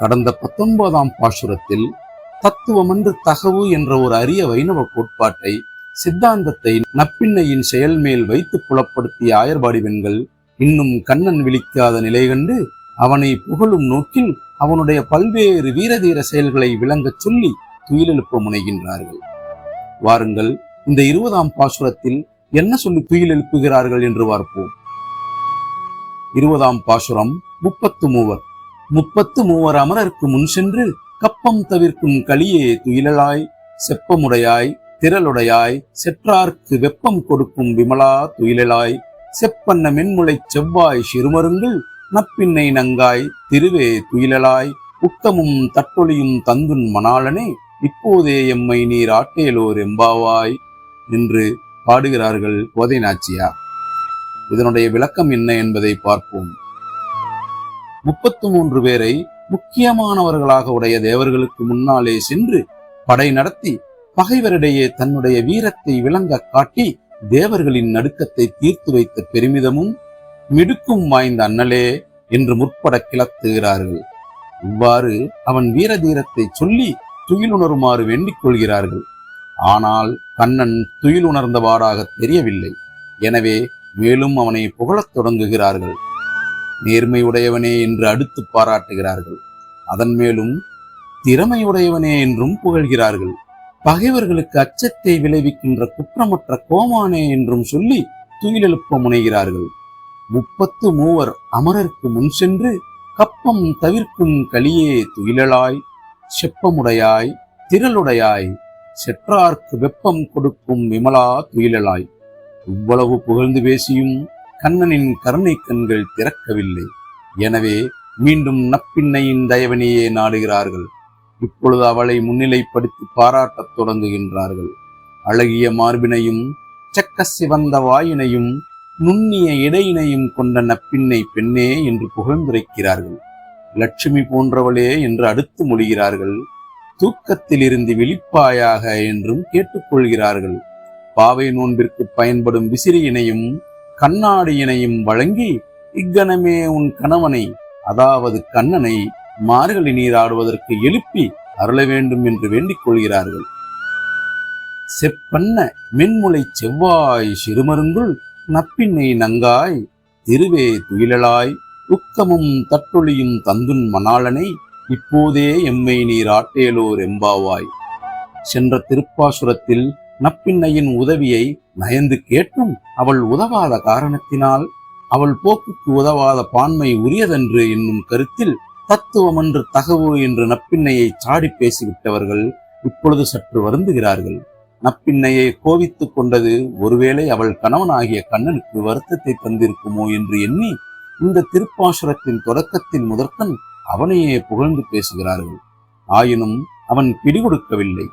கடந்த பத்தொன்பதாம் பாசுரத்தில் தத்துவமன்று தகவு என்ற ஒரு அரிய வைணவ கோட்பாட்டை சித்தாந்தத்தை நப்பிண்ணையின் செயல் மேல் வைத்து புலப்படுத்திய ஆயர்பாடி பெண்கள் இன்னும் கண்ணன் விழிக்காத நிலை கண்டு அவனை புகழும் நோக்கில் அவனுடைய பல்வேறு வீரதீர செயல்களை விளங்கச் சொல்லி துயிலெழுப்ப முனைகின்றார்கள். வாருங்கள் இந்த இருபதாம் பாசுரத்தில் என்ன சொல்லி துயிலெழுப்புகிறார்கள் என்று பார்ப்போம். இருபதாம் பாசுரம் முப்பத்து மூவர். முப்பத்து மூவர் அமரருக்கு முன் சென்று கப்பம் தவிர்க்கும் களியே துயிலலாய் செப்பமுடையாய் திரளுடையாய் செற்றார்க்கு வெப்பம் கொடுக்கும் விமலா துயிலலாய் செப்பன்ன மென்முளை செவ்வாய் சிறுமருங்கள் நப்பின்னை நங்காய் திருவே துயிலலாய் உத்தமும் தட்டொழியும் தந்துன் மணாளனே இப்போதே எம்மை நீர் ஆட்டேலோர் எம்பாவாய் என்று பாடுகிறார்கள் கோதை நாச்சியார் இதனுடைய விளக்கம் என்ன என்பதை பார்ப்போம். முப்பத்து மூன்று பேரை முக்கியமானவர்களாக உடைய தேவர்களுக்கு முன்னாலே சென்று படை நடத்தி பகைவரிடையே தன்னுடைய வீரத்தை விளங்க காட்டி தேவர்களின் நடுக்கத்தை தீர்த்து வைத்த பெருமிதமும் மிடுக்கும் வாய்ந்த அண்ணலே என்று முற்பட கிளத்துகிறார்கள். இவ்வாறு அவன் வீர தீரத்தை சொல்லி துயிலுணருமாறு வேண்டிக் கொள்கிறார்கள். ஆனால் கண்ணன் துயிலுணர்ந்தவாறாக தெரியவில்லை. எனவே மேலும் அவனை புகழத் தொடங்குகிறார்கள். நேர்மையுடையவனே என்று அடுத்து பாராட்டுகிறார்கள். அதன் மேலும் திறமையுடையவனே என்றும் புகழ்கிறார்கள். பகைவர்களுக்கு அச்சத்தை விளைவிக்கின்ற குற்றமற்ற கோமானே என்றும் சொல்லி துயிலெழுப்ப முனைகிறார்கள். முப்பத்து மூவர் அமரருக்கு முன் சென்று கப்பம் தவிர்க்கும் களியே துயிலலாய் செப்பமுடையாய் திரளுடையாய் செற்றார்க்கு வெப்பம் கொடுக்கும் விமலா துயிலலாய் இவ்வளவு புகழ்ந்து பேசியும் கண்ணனின் கருணை கண்கள் திறக்கவில்லை. எனவே மீண்டும் நப்பின்னையின் தயவனையே நாடுகிறார்கள். இப்பொழுது அவளை முன்னிலைப்படுத்தி பாராட்டத் தொடங்குகின்றார்கள். அழகிய மார்பினையும் செக்க சிவந்த வாயினையும் நுண்ணிய இடையினையும் கொண்ட நப்பின்னை பெண்ணே என்று புகழ்ந்துரைக்கிறார்கள். லட்சுமி போன்றவளே என்று அடுத்து மொழிகிறார்கள் தூக்கத்திலிருந்து விழிப்பாயாக என்றும் கேட்டுக்கொள்கிறார்கள். பாவை நோன்பிற்கு பயன்படும் விசிறியினையும் கண்ணாடியினையும் வழங்கி இக்கணமே உன் கணவனை அதாவது கண்ணனை மார்கழி நீராடுவதற்கு எழுப்பி அருள வேண்டும் என்று வேண்டிக் கொள்கிறார்கள். செப்பன்ன மென்முளை செவ்வாய் சிறுமருங்குள் நப்பின்னை நங்காய் திருவே துயிலலாய் உக்கமும் தட்டொழியும் தந்துன் மணாளனை இப்போதே எம்மை நீர் ஆட்டேலோர் எம்பாவாய். சென்ற திருப்பாசுரத்தில் நப்பின்னையின் உதவியை நயந்து கேட்டும் அவள் உதவாத காரணத்தினால் அவள் போக்குக்கு உதவாத பான்மை உரியதென்று என்னும் கருத்தில் தத்துவமன்று தகவு என்று நப்பின்னையை சாடி பேசிவிட்டவர்கள் இப்பொழுது சற்று வருந்துகிறார்கள். நப்பின்னையை கோவித்துக் கொண்டது ஒருவேளை அவள் கணவனாகிய கண்ணனுக்கு வருத்தத்தை தந்திருக்குமோ என்று எண்ணி இந்த திருப்பாசுரத்தின் தொடக்கத்தின் முதற்கண் அவனையே புகழ்ந்து பேசுகிறார்கள். ஆயினும் அவன் பிடிகொடுக்கவில்லை.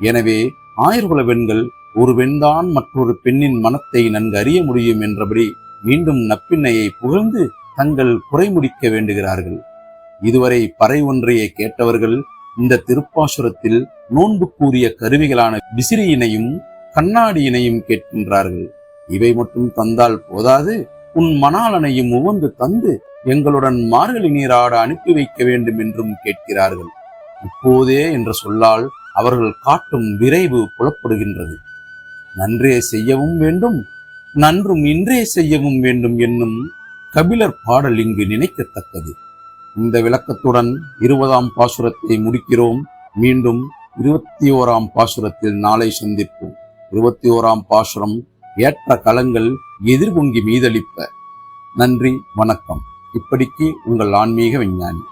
எனவே ஆயிரகுல பெண்கள் ஒரு பெண்தான் மற்றொரு பெண்ணின் மனத்தை நன்கு அறிய முடியும் என்றபடி மீண்டும் நப்பின்னையை புகழ்ந்து தங்கள் குறை முடிக்க வேண்டுகிறார்கள். இதுவரை பறை ஒன்றையை கேட்டவர்கள் இந்த திருப்பாசுரத்தில் நோன்பு கூறிய கருவிகளான விசிறியினையும் கண்ணாடியினையும் கேட்கின்றார்கள். இவை மட்டும் தந்தால் போதாது உன் மணாலனையும் உவந்து தந்து எங்களுடன் மார்கழி நீராட அனுப்பி வைக்க வேண்டும் என்றும் கேட்கிறார்கள். இப்போதே என்ற சொல்லால் அவர்கள் காட்டும் விரைவு புலப்படுகின்றது. நன்றே செய்யவும் வேண்டும் நன்றும் இன்றே செய்யவும் வேண்டும் என்னும் கபிலர் பாடல் இங்கு நினைக்கத்தக்கது. இந்த விளக்கத்துடன் இருபதாம் பாசுரத்தை முடிக்கிறோம். மீண்டும் இருபத்தி ஓராம் பாசுரத்தில் நாளை சந்திப்போம். இருபத்தி ஓராம் பாசுரம் ஏற்ற களங்கள் எதிர்பொங்கி மீதளிப்ப. நன்றி வணக்கம். இப்படிக்கு உங்கள் ஆன்மீக விஞ்ஞானி.